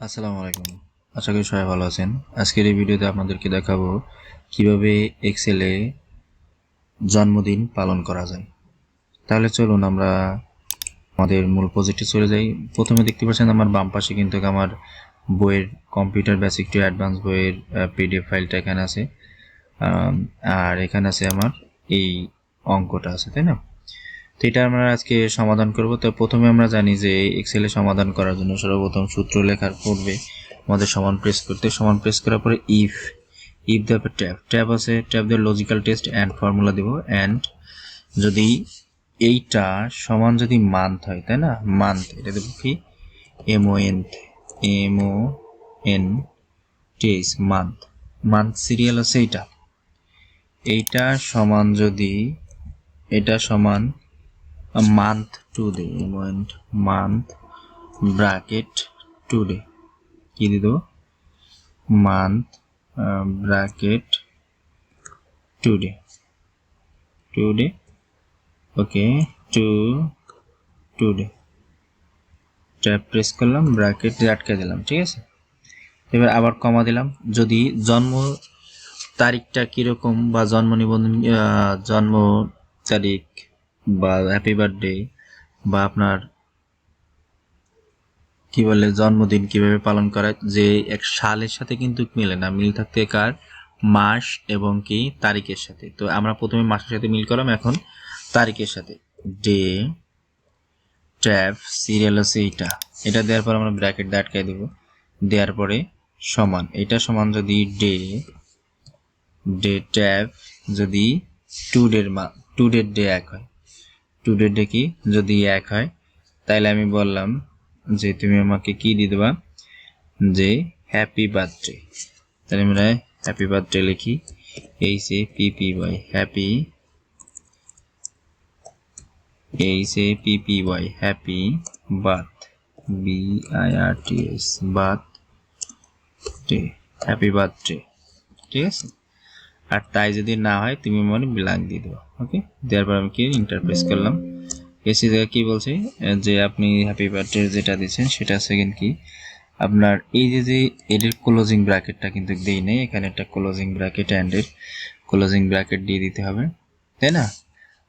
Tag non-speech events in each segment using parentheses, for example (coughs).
আসসালামু আলাইকুম। আশা করি সবাই ভালো আছেন। আজকের এই ভিডিওতে আপনাদেরকে দেখাবো কীভাবে এক্সেলে জন্মদিন পালন করা যায়। তাহলে চলুন আমরা আমাদের মূল প্রজেক্টে চলে যাই। প্রথমে দেখতে পাচ্ছেন আমার বাম পাশে কিন্তু আমার বইয়ের কম্পিউটার বেসিক টু অ্যাডভান্স বইয়ের পিডিএফ ফাইলটা এখানে আছে। আর এখানে আছে আমার এই অঙ্কটা আছে, তাই না? তো এটা আমরা আজকে সমাধান করব। তো প্রথমে আমরা জানি যে এক্সেলে সমাধান করার জন্য সর্বপ্রথম সূত্র লেখার পূর্বে আমাদের সমান প্রেস করতে সমান প্রেস করার পরে ইফ ইফ দেবে ট্যাব ট্যাব আছে, ট্যাব দিয়ে লজিক্যাল টেস্ট অ্যান্ড ফর্মুলা দেব। অ্যান্ড যদি এইটা সমান যদি মান্থ হয়, তাই না? মান্থ এটা দেবো কি? MO N MO N TS month month serial আছে এইটা। এইটা সমান যদি, এটা সমান month today amount month bracket today কি দিয়ে দেবো? Month bracket today today okay to today tap press করলাম ব্র্যাকেট আটকে দিলাম, ঠিক আছে? এবার আবার কমা দিলাম, যদি জন্ম তারিখটা কীরকম বা জন্ম নিবন্ধন জন্ম তারিখ বা হ্যাপি বার্থডে বা আপনার কি বলে জন্মদিন কীভাবে পালন করা, যে এক সালের সাথে কিন্তু মিলে না। মিল থাকতে কার? মাস এবং কি? তারিখের সাথে। তো আমরা প্রথমে মাসের সাথে মিল করলাম, এখন তারিখের সাথে। ডে, ট্যাব, সিরিয়াল আছে এইটা। এটা দেওয়ার পর আমরা ব্র্যাকেট দিয়ে আটকাই দেবো। দেওয়ার পরে সমান। এটা সমান যদি ডে ডে ট্যাব যদি টু ডের মা টু ডের ডে এক হয়। টু ডের ডে যদি এক হয় তাহলে আমি বললাম যে তুমি আমাকে কি দিয়ে দেবা? যে হ্যাপি বার্থডে তাহলে আমরা হ্যাপি বার্থডে লিখি। এই সে পিপি ওয়াই হ্যাপি এই সে P P Y happy birth B I R T H birthday happy birthday ঠিক আছে? আর তাই যদি না হয়, তুমি মনে ব্ল্যাঙ্ক দিয়ে দেবো ওকে দেওয়ার পর আমি কি ইন্টারপ্রেস করলাম? এসি জায়গায় কি বলছে? যে আপনি হ্যাপি বার্থডে যেটা দিচ্ছেন সেটা সেকেন্ড কি? আপনার এই যে যে এডের ক্লোজিং ব্র্যাকেটটা কিন্তু দিই নেই, এখানে একটা ক্লোজিং ব্র্যাকেট অ্যান্ডের ক্লোজিং ব্র্যাকেট দিয়ে দিতে হবে, তাই না?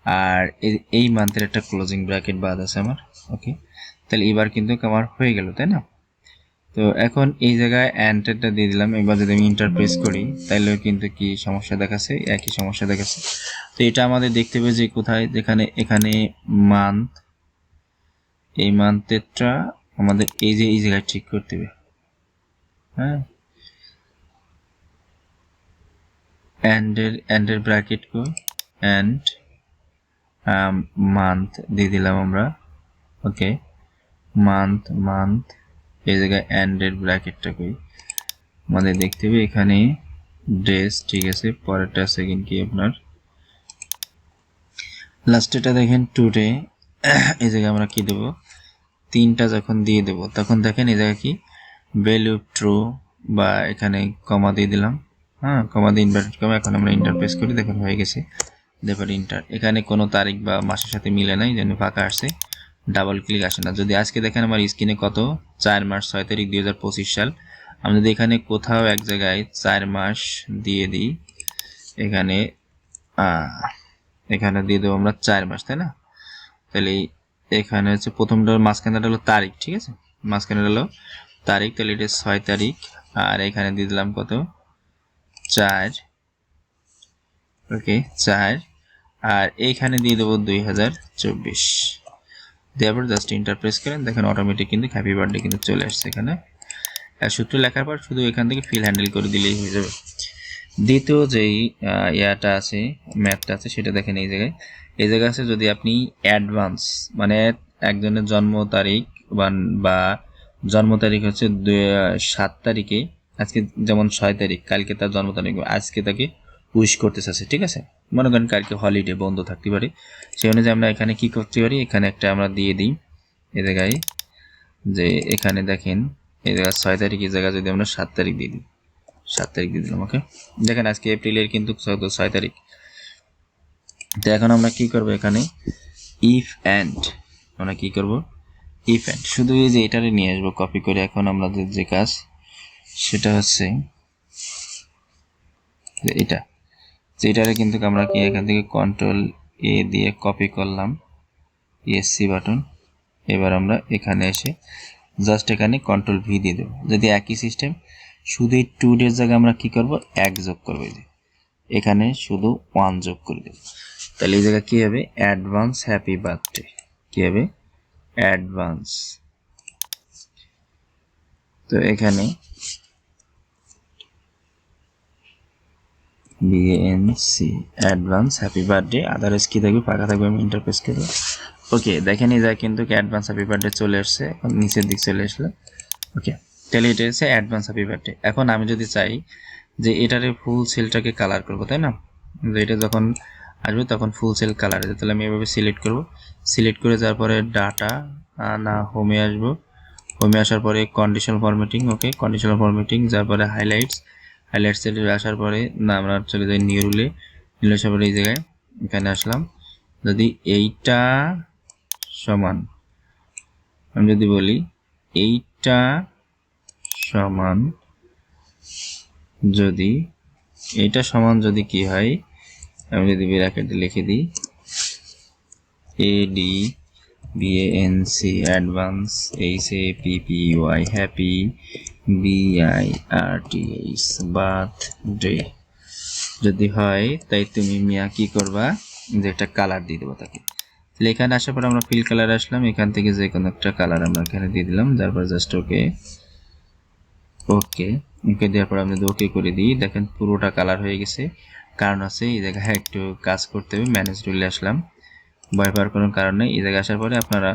আর এই- মান্থের একটা ক্লোজিং ব্র্যাকেট বাদ আছে আমার ওকে তাহলে এবার কিন্তু আমার হয়ে গেল, তাই না? তো এখন এই জায়গায় অ্যান্টারটা দিয়ে দিলাম। এবার যদি আমি ইন্টারপ্রেস করি তাহলেও কিন্তু কি সমস্যা দেখাচ্ছে? একই সমস্যা দেখাচ্ছে। তো এটা আমাদের দেখতে হবে যে কোথায়? যেখানে এখানে মান্থ এই মান্থেরটা আমাদের এই যে এই জায়গায় ঠিক করতে হবে। হ্যাঁ? অ্যান্ডের অ্যান্ডের ব্র্যাকেট কো অ্যান্ড মান্থ দিয়ে দিলাম আমরা। ওকে মান্থ মান্থ এই জায়গায় অ্যান্ডের ব্র্যাকেটটা কই? আমাদের দেখতে হবে এখানে ড্রেস ঠিক আছে? পরেরটা সেকেন্ড কি আপনার? লাস্টেটা দেখেন টুডে (coughs) এই জায়গায় আমরা কি দেব? তিনটা যখন দিয়ে দেব, তখন দেখেন এই জায়গায় কি? ভ্যালু ট্রু বা এখানে কমা দিয়ে দিলাম। হ্যাঁ কমা দিয়ে ইনভার্টেড কমা এখন আমরা ইন্টারপ্রেস করি, দেখুন হয়ে গেছে। দেখুন ইন্টার এখানে কোনো তারিখ বা মাসের সাথে মিলে নাই, যেন ফাঁকা আসছে ডাবল ক্লিক আসে না। যদি আজকে দেখেন আমার স্ক্রিনে কত? চার মাস, ছয় তারিখ দুই হাজার পঁচিশ সাল। আমি যদি এখানে কোথাও এক জায়গায় চার মাস দিয়ে দিই, এখানে এখানে দিয়ে দেবো আমরা চার মাস, তাই না? তাহলে এখানে হচ্ছে প্রথমটা মাঝখানটা হলো তারিখ, ঠিক আছে? মাঝখানে হলো তারিখ, তাহলে এটা ছয় তারিখ, আর এখানে দিয়ে দিলাম কত? চার, ওকে, চার, আর এইখানে দিয়ে দেবো দুই হাজার চব্বিশ। দেওয়ার পর জাস্ট ইন্টারপ্রেস করেন। দেখেন অটোমেটিক কিন্তু হ্যাপি বার্থডে কিন্তু চলে আসছে এখানে। আর সূত্র লেখার পর শুধু এখান থেকে ফিল হ্যান্ডেল করে দিলেই হয়ে যাবে। দ্বিতীয় যেই ইয়াটা আছে ম্যাথটা আছে, সেটা দেখেন এই জায়গায়। এই জায়গায় আছে যদি আপনি অ্যাডভান্স মানে একজনের জন্ম তারিখ বা- জন্ম তারিখ হচ্ছে সাত তারিখে, আজকে যেমন ছয় তারিখ, কালকে তার জন্ম তারিখ, আজকে তাকে উইশ করতে চাচ্ছে, ঠিক আছে? মনে করেন কালকে হলিডে বন্ধ থাকতে পারে। সেই অনুযায়ী আমরা এখানে কি করতে পারি? এখানে একটা আমরা দিয়ে দিই। এ জায়গায় যে এখানে দেখেন, এই জায়গায় ছয় তারিখ, এই জায়গায় যদি আমরা সাত তারিখ দিয়ে দিই। সাত তারিখ দিয়ে দিলাম, ওকে? দেখেন আজকে এপ্রিলের কিন্তু ছয় তারিখ। তো এখন আমরা কি করব এখানে? ইফ অ্যান্ড আমরা কি করব? ইভেন্ট শুধু এই যে এটারে নিয়ে আসব কপি করে এখন আমাদের যে কাজ, সেটা হচ্ছে এটা। যে এটারে কিন্তু আমরা কি এখান থেকে কন্ট্রোল এ দিয়ে কপি করলাম ইএসসি বাটন এবার আমরা এখানে এসে জাস্ট এখানে কন্ট্রোল ভি দিয়ে দেবো। যদি একই সিস্টেম শুধু এই টু ডের জায়গায় আমরা কি করব? এক যোগ করব এই যে। এখানে শুধু ওয়ান যোগ করে দেবো। তাহলে এই জায়গায় কী হবে? অ্যাডভান্স হ্যাপি বার্থডে কী হবে? অ্যাডভান্স তো এখানে BNC advance happy birthday otherwise কী থাকবে? ফাঁকা থাকবে, আমি ইন্টারফেস করব ওকে দেখেন জায়গায় কিন্তু অ্যাডভান্স হ্যাপি বার্থডে চলে আসছে নিচের দিক চলে আসলো ওকে তাহলে এটা হচ্ছে অ্যাডভান্স হ্যাপি বার্থডে এখন আমি যদি চাই যে এটারে ফুল সেলটাকে কালার করব, তাই না? এটা যখন আসবে তখন ফুল সেল কালার আছে। তাহলে আমি এভাবে সিলেক্ট করব। সিলেক্ট করে যাওয়ার পরে ডাটা না হোমে আসব। হোমে আসার পরে conditional formatting okay conditional formatting যার পরে হাইলাইটস হাইলাইটস আসার পরে, না, আমরা চলে যাই নিউ রুলে নিউ এই জায়গায় এখানে আসলাম। যদি এইটা সমান, আমি যদি বলি, এইটা সমান যদি, এইটা সমান যদি কি হয়, আমি যদি ব্র্যাকেটে লিখে দিই A D B N C advance H A P P Y happy B I R T H birthday যদি হয়, তাই তুমি মিয়া কি করবা? যে একটা কালার দিয়ে দেবো তাকে। তাহলে এখানে আসার পর আমরা ফিল কালার আসলাম। এখান থেকে যে কোনো একটা কালার আমরা এখানে দিয়ে দিলাম। তারপর জাস্ট ওকে ওকে ওকে দেওয়ার পর যদি ওকে করে দিই, দেখেন পুরোটা কালার হয়ে গেছে। কারণ আছে, এই জায়গায় একটু কাজ করতে হবে ম্যানেজ রুলে আসলাম। ভয় পাওয়ার কোনো কারণ নেই। এই জায়গায় আসার পরে আপনারা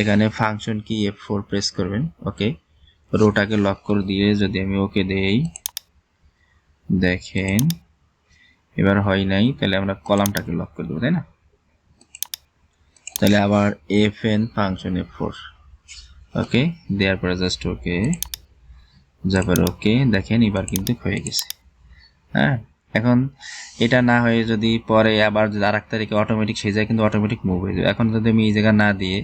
এখানে ফাংশন কি এফ ফোর প্রেস করবেন ওকে রোটাকে লক করে দিয়ে যদি আমি ওকে দেই, দেখেন, এবার হয় নাই, তাহলে আমরা কলামটাকে লক করে দেবো, তাই না? তাহলে আবার F N function F four okay দেওয়ার পরে জাস্ট ওকে যাবার ওকে দেখেন এবার কিন্তু হয়ে গেছে। হ্যাঁ এখন এটা না হয়ে যদি পরে আবার যদি আর এক তারিখে অটোমেটিক সেই জায়গায় কিন্তু অটোমেটিক মুভ হয়ে যাবে। এখন যদি আমি এই জায়গা না দিয়ে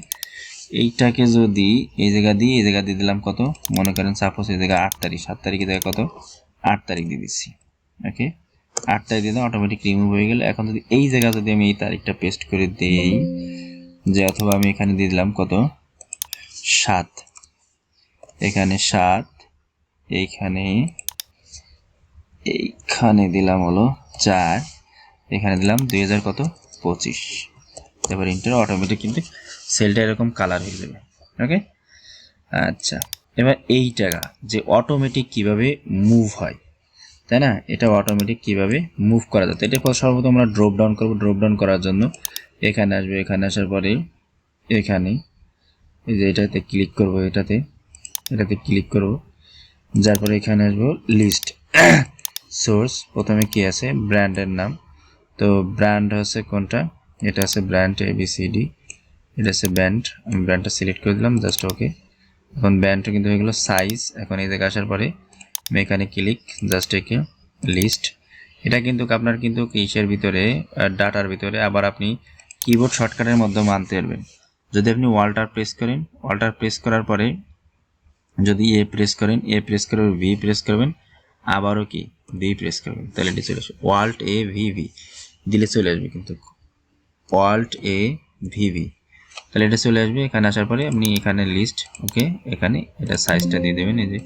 এইটাকে যদি এই জায়গা দিয়ে এই জায়গা দিয়ে দিলাম কত? মনে করেন সাপোজ এই জায়গায় আট তারিখ, সাত তারিখে জায়গায় কত? আট তারিখ দিয়ে দিচ্ছি। ওকে আট তারিখ দিয়ে অটোমেটিক রিমুভ হয়ে গেলে এখন যদি এই জায়গা যদি আমি এই তারিখটা পেস্ট করে দিই, যে অথবা আমি এখানে দিয়ে দিলাম কত? সাত। এখানে সাত, এইখানে এইখানে দিলাম হলো চার। এখানে দিলাম দুই হাজার কত? পঁচিশ। এবার ইন্টার অটোমেটিক কিন্তু সেলটা এরকম কালার হয়ে যাবে। ওকে আচ্ছা এবার এই টাকা, যে অটোমেটিক কীভাবে মুভ হয়, তাই না? এটা অটোমেটিক কীভাবে মুভ করা যায়? এটা সর্বপ্রথম আমরা ড্রপ ডাউন করব ড্রপ ডাউন করার জন্য। এখানে আসবে, এখানে আসার পরে এখানে, এই যে এটাতে ক্লিক করব, এটাতে এটাতে ক্লিক করব। যার পরে এখানে আসব লিস্ট সোর্স (coughs) প্রথমে কি আছে? ব্র্যান্ডের নাম। তো ব্র্যান্ড হচ্ছে কোনটা? এটা আছে ব্র্যান্ড এবিসিডি এটা আছে ব্যান্ড আমি ব্র্যান্ডটা সিলেক্ট করে দিলাম জাস্ট ওকে এখন ব্র্যান্ডটা কিন্তু হয়ে গেলো সাইজ এখন এই জায়গায় আসার পরে মেকানিক ক্লিক জাস্ট একে লিস্ট এটা কিন্তু আপনার কিন্তু ইসের ভিতরে ডাটার ভিতরে আবার আপনি কিবোর্ড শর্টকাটের মাধ্যমে আনতে পারবেন। যদি আপনি ওয়াল্টার প্রেস করেন ওয়াল্টার প্রেস করার পরে যদি এ প্রেস করেন এ প্রেস করে ভি প্রেস করবেন, আবারও কি? ভি প্রেস করবেন, তাহলে এটি চলে আসবে। ওয়াল্ট এ ভি ভি দিলে চলে আসবে কিন্তু। ওয়াল্ট এ ভি ভি তাহলে এটা চলে আসবে, এখানে আসার পরে আপনি এখানে লিস্ট ওকে এখানে এটা সাইজটা দিয়ে দেবেন, এই যে।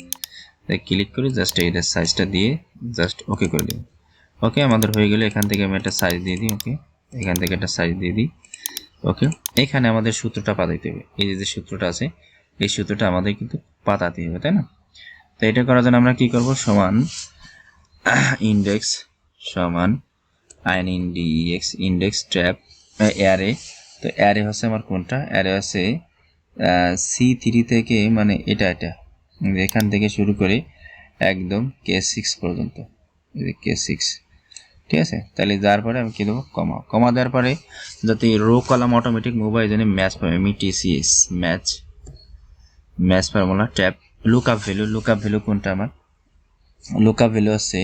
ক্লিক করে জাস্ট এইটার সাইজটা দিয়ে জাস্ট ওকে করে দেবেন। ওকে আমাদের হয়ে গেলে, এখান থেকে আমি একটা সাইজ দিয়ে দিই ওকে এখান থেকে একটা সাইজ দিয়ে দিই ওকে এখানে আমাদের সূত্রটা পাতাইতে হবে, এই যে সূত্রটা আছে, এই সূত্রটা আমাদের কিন্তু পাতাতে হবে, তাই না? তো এটা করার জন্য আমরা কি করব, সমান (clears throat) ইন্ডেক্স সমান আইন ইন্ডিএক্স ইন্ডেক্স ট্র্যাপ অ্যারে তো অ্যারে হচ্ছে আমার কোনটা? অ্যারে হচ্ছে সি থ্রি থেকে মানে এটা এটা। এখান থেকে শুরু করে একদম কে সিক্স পর্যন্ত। কে সিক্স ঠিক আছে? তাহলে যার পরে আমি কী দেবো? কমা কমা দেওয়ার পরে যাতে রো কলাম অটোমেটিক মোবাইল জন্য ম্যাচ পাবে। আমি TCS match match formula tab lookup value lookup value কোনটা আমার? লুক আপ ভ্যালু হচ্ছে,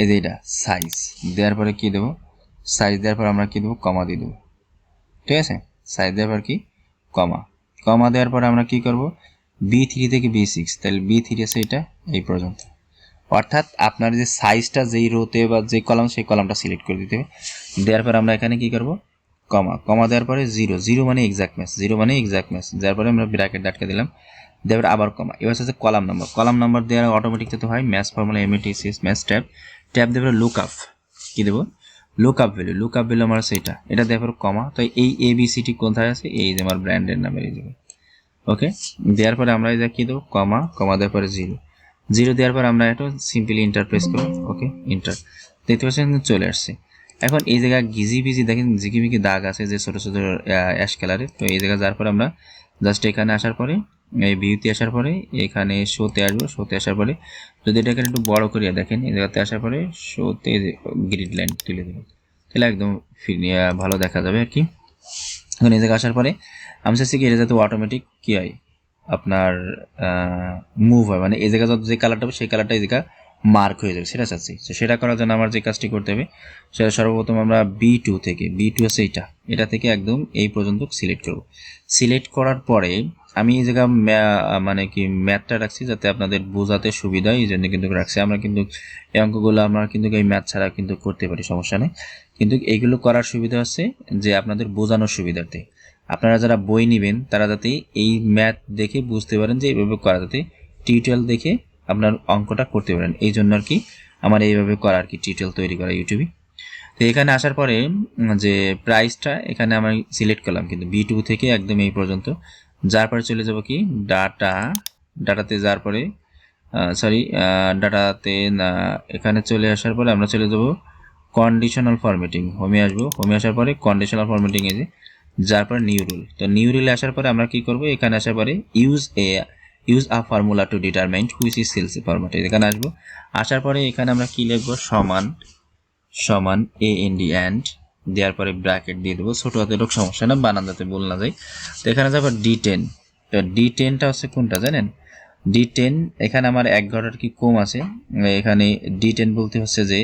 এই যে এটা সাইজ দেওয়ার পরে কী দেবো? সাইজ দেওয়ার পর আমরা কী দেবো? কমা দিয়ে দেবো। ঠিক আছে? সাইজ দেওয়ার পর কি? কমা। কমা দেওয়ার পরে আমরা কি করব? বি থ্রি থেকে বি সিক্স তাহলে বি থ্রি আছে এটা এই পর্যন্ত। অর্থাৎ আপনার যে সাইজটা, যেই রোতে বা যে কলাম, সেই কলামটা সিলেক্ট করে দিতে হবে। দেওয়ার পর আমরা এখানে কি করব? কমা। কমা দেওয়ার পরে জিরো জিরো মানে এক্সাক্ট ম্যাচ জিরো মানে এক্সাক্ট ম্যাচ দেওয়ার পরে আমরা ব্র্যাকেট আটকে দিলাম। দেওয়ার পরে আবার কমা। এবার হচ্ছে কলাম নাম্বার কলাম নাম্বার দেওয়ার অটোমেটিক তো হয়। Match formula এমএটিসিএস match tab tab দেওয়ার লুক আপ কী দেবো? Look up value look up value আমার সেটা এটা দেওয়ার কমা। তো এই এবিসিটি কোথায় আছে? এই যে আমার ব্র্যান্ডের নামে দেবো ওকে দেওয়ার পরে আমরা এটা কী দেবো? কমা। কমা দেওয়ার পরে জিরো জিরো দেওয়ার পর আমরা এটা সিম্পলি ইন্টার প্রেস করব। ওকে ইন্টার দেখতে পাচ্ছেন? চলে আসছে। এখন এই জায়গায় গিজি বিজি দেখেন, ঝিকিমিকি দাগ আছে যে ছোটো ছোটো অ্যাশ কালারের তো এই জায়গায় যাওয়ার পরে আমরা জাস্ট এখানে আসার পরে এই ভিউতে আসার পরে এখানে শোতে আসব। শোতে আসার পরে যদি এটাকে একটু বড় করিয়া দেখেন, এই জায়গাতে আসার পরে শোতে গ্রিড লাইন তুলে দেবেন তাহলে একদম ভালো দেখা যাবে আর কি। এখন এই জায়গায় আসার পরে আমি চাচ্ছি কি এটা যাতে অটোমেটিক কী হয়, আপনার মুভ হয়। মানে এই জায়গা যত যে কালারটা হবে সেই কালারটা এই জায়গা মার্ক হয়ে যাবে। সেটা চাচ্ছি। তো সেটা করার জন্য আমার যে কাজটি করতে হবে, সেটা সর্বপ্রথম আমরা বি টু থেকে বি টু আছে এইটা। এটা থেকে একদম এই পর্যন্ত সিলেক্ট করব। সিলেক্ট করার পরে আমি এই জায়গা মানে কি, ম্যাথটা রাখছি যাতে আপনাদের বোঝাতে সুবিধা এই জন্য কিন্তু রাখছি। আমরা কিন্তু এই অঙ্কগুলো, আমরা কিন্তু এই ম্যাথ ছাড়া কিন্তু করতে পারি, সমস্যা নেই। কিন্তু এইগুলো করার সুবিধা হচ্ছে যে আপনাদের বোঝানোর সুবিধার্থে। আপনারা যারা বই নেবেন, তারা যাতে এই ম্যাথ দেখে বুঝতে পারেন যে এইভাবে করা, যাতে টিউটোরিয়াল দেখে আপনার অঙ্কটা করতে পারেন। এই জন্য আর কি আমার এইভাবে করা আর কি টিউটোরিয়াল তৈরি করা ইউটিউবে। তো এখানে আসার পরে যে প্রাইসটা এখানে আমি সিলেক্ট করলাম কিন্তু বি টু থেকে একদম এই পর্যন্ত। যার পরে চলে যাব কি? ডাটা, ডাটাতে যাওয়ার পরে সরি ডাটাতে না এখানে চলে আসার পরে আমরা চলে যাব কন্ডিশনাল ফরম্যাটিং হোমে আসব। হোমে আসার পরে কন্ডিশনাল ফরম্যাটিং এ যার পরে নিউ রুল তো নিউ রুলে আসার পরে আমরা কি করব? এখানে আসার পরে use a use a formula to determine which is cells format এখানে আসব। আসার পরে এখানে আমরা কি লিখব? সমান সমান এ এন ডি অ্যান্ড দেওয়ার পরে ব্র্যাকেট দিয়ে দেবো। ছোটো হাতে লোক সমস্যা না বানান যাতে বল না যায় তো এখানে যাব ডি টেন তো ডি টেনটা হচ্ছে কোনটা জানেন? ডি টেন এখানে আমার এক ঘরের কি কম আছে? এখানে ডি টেন বলতে হচ্ছে যে,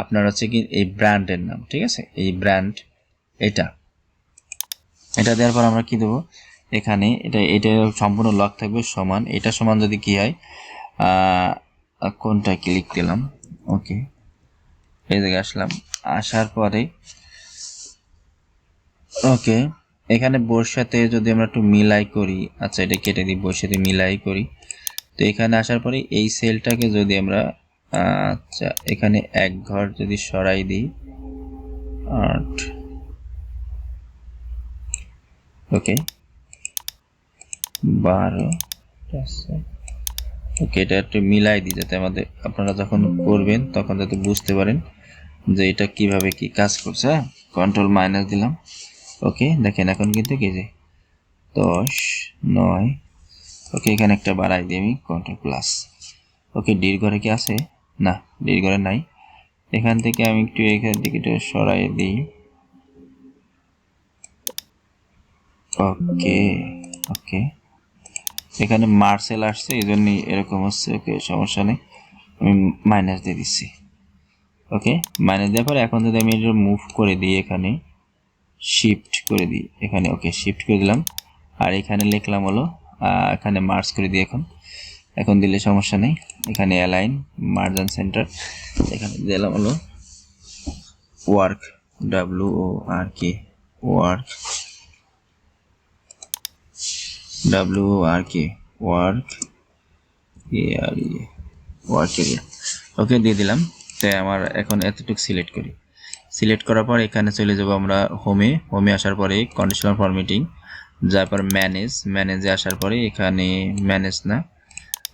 আপনার হচ্ছে কি এই ব্র্যান্ডের নাম, ঠিক আছে? এই ব্র্যান্ড এটা। এটা দেওয়ার পর আমরা কি দেবো? এখানে এটা এটা সম্পূর্ণ লক থাকবে সমান। এটা সমান যদি কি হয় কোনটা ক্লিক দিলাম ওকে এই জায়গায় আসলাম। আসার পরে ওকে, এখানে বোর যদি আমরা একটু মিলাই করি আচ্ছা এটা কেটে দিই বোর মিলাই করি। তো এখানে আসার পরে এই সেলটাকে যদি আমরা আচ্ছা এখানে এক ঘর যদি সরাই দিই, আট। ওকে, বারো ওকে, এটা একটু মিলাই দিই যাতে আমাদের, আপনারা যখন করবেন তখন যাতে বুঝতে পারেন যে এটা কীভাবে কি কাজ করছে হ্যাঁ? কন্ট্রোল মাইনাস দিলাম। ওকে দেখেন এখন কিন্তু কি যে দশ, নয়। ওকে এখানে একটা বাড়াই দিই আমি কন্ট্রোল প্লাস ওকে ডির ঘরে কি আছে? না ডির ঘরে নাই। এখান থেকে আমি একটু এখান থেকে একটু সরাই দিই। ওকে ওকে এখানে মার্সেল আসছে, এই জন্যই এরকম হচ্ছে ওকে সমস্যা নেই। আমি মাইনাস দিয়ে দিচ্ছি। ওকে মাইনাস দেওয়ার পরে এখন যদি আমি এটা মুভ করে দিই এখানে শিফট করে দিই। এখানে ওকে শিফট করে দিলাম। আর এখানে লিখলাম হলো এখানে মার্চ করে দিই এখন। এখন দিলে সমস্যা নেই। এখানে অ্যালাইন মার্জান সেন্টার এখানে দিলাম হলো work W O R K work W R K work A R work area okay দিয়ে দিলাম। তাই আমার এখন এতটুকু সিলেক্ট করি। সিলেক্ট করার পর এখানে চলে যাব আমরা হোমে হোমে আসার পরে কন্ডিশনাল ফরম্যাটিং যার পর ম্যানেজ ম্যানেজে আসার পরে এখানে ম্যানেজ না।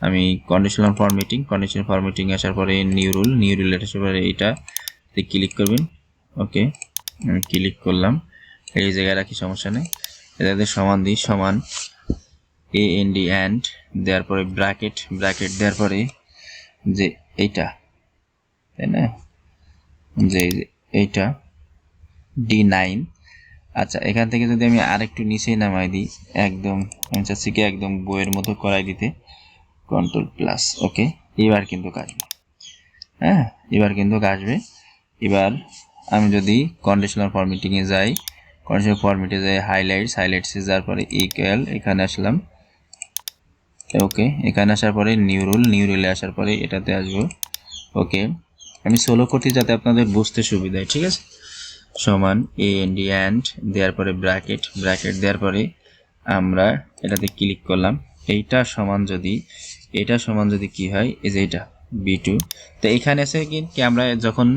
আমি কন্ডিশনাল ফরম্যাটিং কন্ডিশনাল ফরম্যাটিং আসার পরে নিউ রুল নিউ রুল আসার পরে এইটা ক্লিক করবেন। ওকে আমি ক্লিক করলাম। এই জায়গায় রাখি, সমস্যা নেই। এটাতে সমান দিই, সমান এ এন ডি অ্যান্ড দেওয়ার পরে ব্র্যাকেট ব্র্যাকেট দেওয়ার পরে যে এইটা, তাই না? যে এইটা ডি নাইন আচ্ছা এখান থেকে যদি আমি আরেকটু নিচে নামাই দিই, একদম আমি চাচ্ছি কি একদম বইয়ের মতো করাই দিতে কন্ট্রোল প্লাস ওকে এবার কিন্তু আসবে হ্যাঁ এবার কিন্তু আসবে এবার আমি যদি কন্ডিশনাল ফরম্যাটিংয়ে যাই কন্ডিশনাল ফরম্যাটে যে হাইলাইটস হাইলাইটসে যাওয়ার পরে ইকুয়াল এখানে আসলাম ওকে এখানে আসার পরে নিউ রুল নিউ রুলে আসার পরে এটাতে আসব ওকে আমি সোলো করতে যাতে আপনাদের বুঝতে সুবিধা হয়, ঠিক আছে? সমান এ এন ডি অ্যান্ড দেওয়ার পরে ব্র্যাকেট ব্র্যাকেট দেওয়ার পরে আমরা এটাতে ক্লিক করলাম। এইটা সমান যদি, এটা সমান যদি কি হয়, এই যে এটা বি টু তো এখানে আছে কি আমরা যখন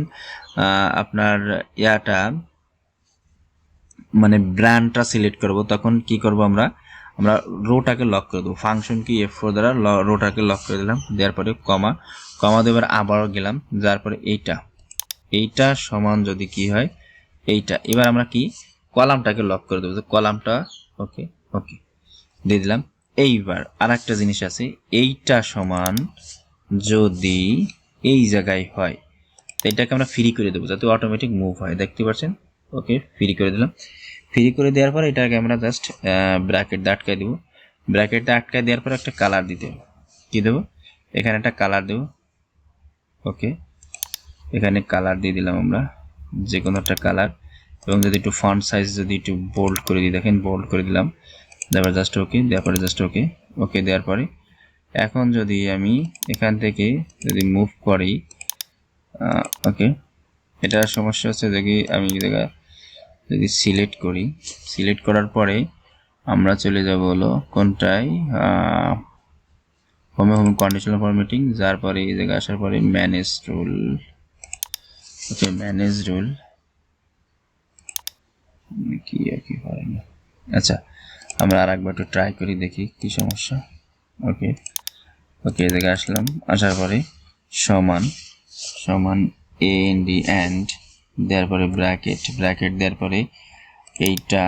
আপনার ইয়াটা মানে ব্র্যান্ডটা সিলেক্ট করব, তখন কি করব আমরা? আমরা রোটাকে লক করে দেবো। ফাংশন কি? এফ ফোর দ্বারা রোটাকে লক করে দিলাম। দেওয়ার পরে কমা কমা দেবার আবারও গেলাম, যার পরে এইটা। এইটা সমান যদি কি হয়, এইটা। এবার আমরা কি? কলামটাকে লক করে দেবো। কলামটা ওকে ওকে দিয়ে দিলাম। এইবার আর একটা জিনিস আছে, এইটা সমান যদি এই জায়গায় হয় এটাকে আমরা ফ্রি করে দেবো, যাতে অটোমেটিক মুভ হয়। দেখতে পাচ্ছেন? ওকে ফ্রি করে দিলাম। ফ্রি করে দেওয়ার পর এটাকে আমরা জাস্ট ব্র্যাকেট দিয়ে আটকায় দেবো। ব্র্যাকেট দিয়ে আটকায় দেওয়ার পর একটা কালার দিতে হবে। কী দেবো? এখানে একটা কালার দেবো। ওকে এখানে কালার দিয়ে দিলাম আমরা যে কোনো একটা কালার এবং যদি একটু ফন্ট সাইজ যদি একটু বোল্ড করে দিই, দেখেন বোল্ড করে দিলাম। তারপর জাস্ট ওকে দেওয়ার পরে জাস্ট ওকে ওকে দেওয়ার পরে এখন যদি আমি এখান থেকে যদি মুভ করি ওকে এটা সমস্যা হচ্ছে দেখি আমি যদি সিলেক্ট করি সিলেক্ট করার পরে আমরা চলে যাব হলো কোনটায় হোমে হোম কন্ডিশনাল ফরম্যাটিং যার পরে এই জায়গায় আসার পরে manage rule okay manage rule কি কি হয় না। আচ্ছা আমরা আর একবার একটু ট্রাই করি দেখি কি সমস্যা। ওকে ওকে এই জায়গায় আসলাম। আসার পরে সমান সমান এ এন ডি অ্যান্ড দেওয়ার পরে ব্র্যাকেট ব্র্যাকেট দেওয়ার পরে এইটা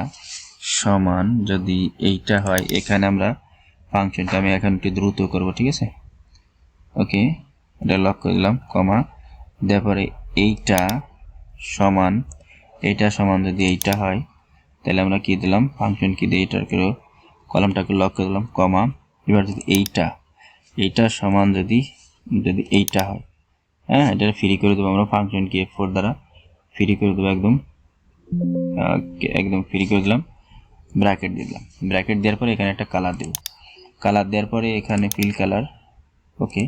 সমান, যদি এইটা হয়, এখানে আমরা ফাংশনটা আমি এখন একটু দ্রুত করব, ঠিক আছে? ওকে এটা লক করে দিলাম কমা দেওয়ার পরে এইটা সমান এইটা সমান যদি এইটা হয়, তাহলে আমরা কি দিলাম? ফাংশন কি দিয়ে এটার করে কলামটাকে লক করে দিলাম কমা এবার যদি এইটা এইটা সমান যদি যদি এইটা হয় হ্যাঁ এটা ফ্রি করে দেবো আমরা ফাংশন কি ফোর দ্বারা ফ্রি করে দেবো একদম একদম ফ্রি করে দিলাম ব্র্যাকেট দিয়ে দিলাম ব্র্যাকেট দেওয়ার পরে এখানে একটা কালার দেবো। কালার দেওয়ার পরে এখানে ফিল কালার ওকে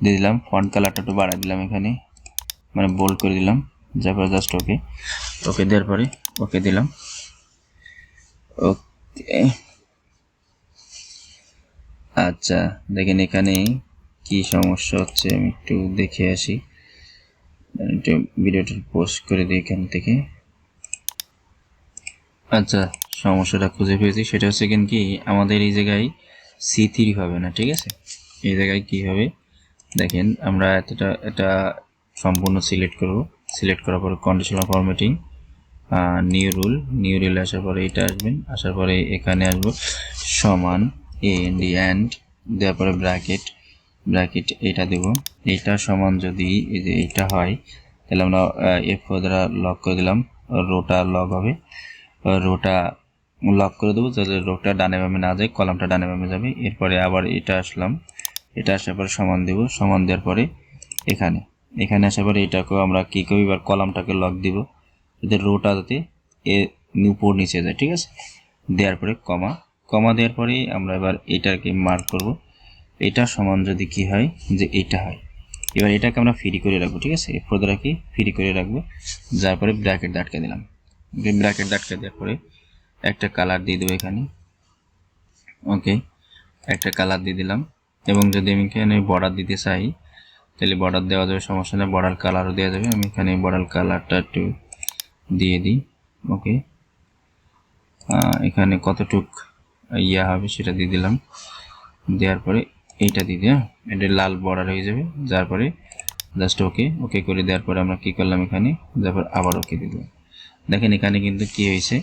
দিয়ে দিলাম ফন্ট কালারটা একটু বাড়াই দিলাম এখানে মানে বোল্ড করে দিলাম তারপর জাস্ট ওকে ওকে দেওয়ার পরে ওকে দিলাম ওকে আচ্ছা দেখেন এখানে কি সমস্যা হচ্ছে, আমি একটু দেখে আসি একটু ভিডিওটা পোস্ট করে দিই এখান থেকে আচ্ছা সমস্যাটা খুঁজে পেয়েছি, সেটা হচ্ছে কেন কি, আমাদের এই জায়গায় সি থ্রি হবে না, ঠিক আছে? এই জায়গায় কি হবে? দেখেন, আমরা এতটা, এটা সম্পূর্ণ সিলেক্ট করব। সিলেক্ট করার পরে conditional formatting new rule new রুলে আসার পরে এটা আসবেন আসার পরে এখানে আসব, সমান এ এন ডি অ্যান্ড দেওয়ার পরে ব্র্যাকেট ব্র্যাকেট এটা দেব। এইটা সমান যদি এই যে এইটা হয়, তাহলে আমরা এফ দ্বারা লক করে দিলাম রোটা লক হবে। রোটা লক করে দেবো, যাতে রোটা ডানে বামে না যায়, কলামটা ডানে বামে যাবে। এরপরে আবার এটা আসলাম। এটা আসার পরে সমান দেব। সমান দেওয়ার পরে এখানে। এখানে আসার পরে এটাকেও আমরা কী করব? এবার কলামটাকে লক দিব। যাতে রোটা যাতে এ উপর নিচে যায়, ঠিক আছে? দেওয়ার পরে কমা। কমা দেওয়ার পরে আমরা এবার এটাকে মার্ক করব। এটা সমান যদি কি হয়, যে এটা হয়। এবার এটাকে আমরা ফ্রি করে রাখব, ঠিক আছে? এরপর দ্বারা কি ফ্রি করে রাখব। যার পরে ব্র্যাকেট আটকে দিলাম। ব্র্যাকেট আটকে দেওয়ার পরে একটা কালার দিয়ে দেবো এখানে। ওকে একটা কালার দিয়ে দিলাম। এবং যদি আমি এখানে বর্ডার দিতে চাই, তাহলে বর্ডার দেওয়া যাবে, সমস্যা নেই বর্ডার কালারও দেওয়া যাবে। আমি এখানে বর্ডার কালারটা একটু দিয়ে দিই। ওকে এখানে কতটুক ইয়া হবে সেটা দিয়ে দিলাম। দেওয়ার পরে এইটা দিয়ে দিই হ্যাঁ? এটা লাল বর্ডার হয়ে যাবে, যার পরে জাস্ট ওকে ওকে করে দেওয়ার পরে আমরা কি করলাম এখানে? তারপর আবার ওকে দিয়ে দিলাম। দেখেন এখানে কিন্তু কি হয়েছে?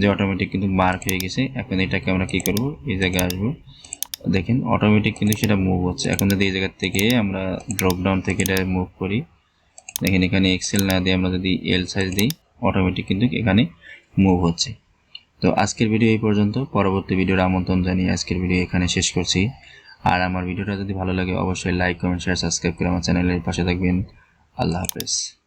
যে অটোমেটিক কিন্তু মার্ক হয়ে গেছে, এখন এটাকে আমরা কি করব? এই জায়গায় আসব। দেখেন অটোমেটিক কিন্তু সেটা মুভ হচ্ছে। এখন যদি এই জায়গার থেকে আমরা ড্রপ ডাউন থেকে এটা মুভ করি, দেখেন এখানে এক্সেল না দিয়ে আমরা যদি এল সাইজ দিই অটোমেটিক কিন্তু এখানে মুভ হচ্ছে। তো আজকের ভিডিও এই পর্যন্ত। পরবর্তী ভিডিওর আমন্ত্রণ জানিয়ে আজকের ভিডিও এখানে শেষ করছি। আর আমার ভিডিওটা যদি ভালো লাগে, অবশ্যই লাইক কমেন্ট শেয়ার সাবস্ক্রাইব করে আমার চ্যানেলের পাশে থাকবেন। আল্লাহ হাফেজ।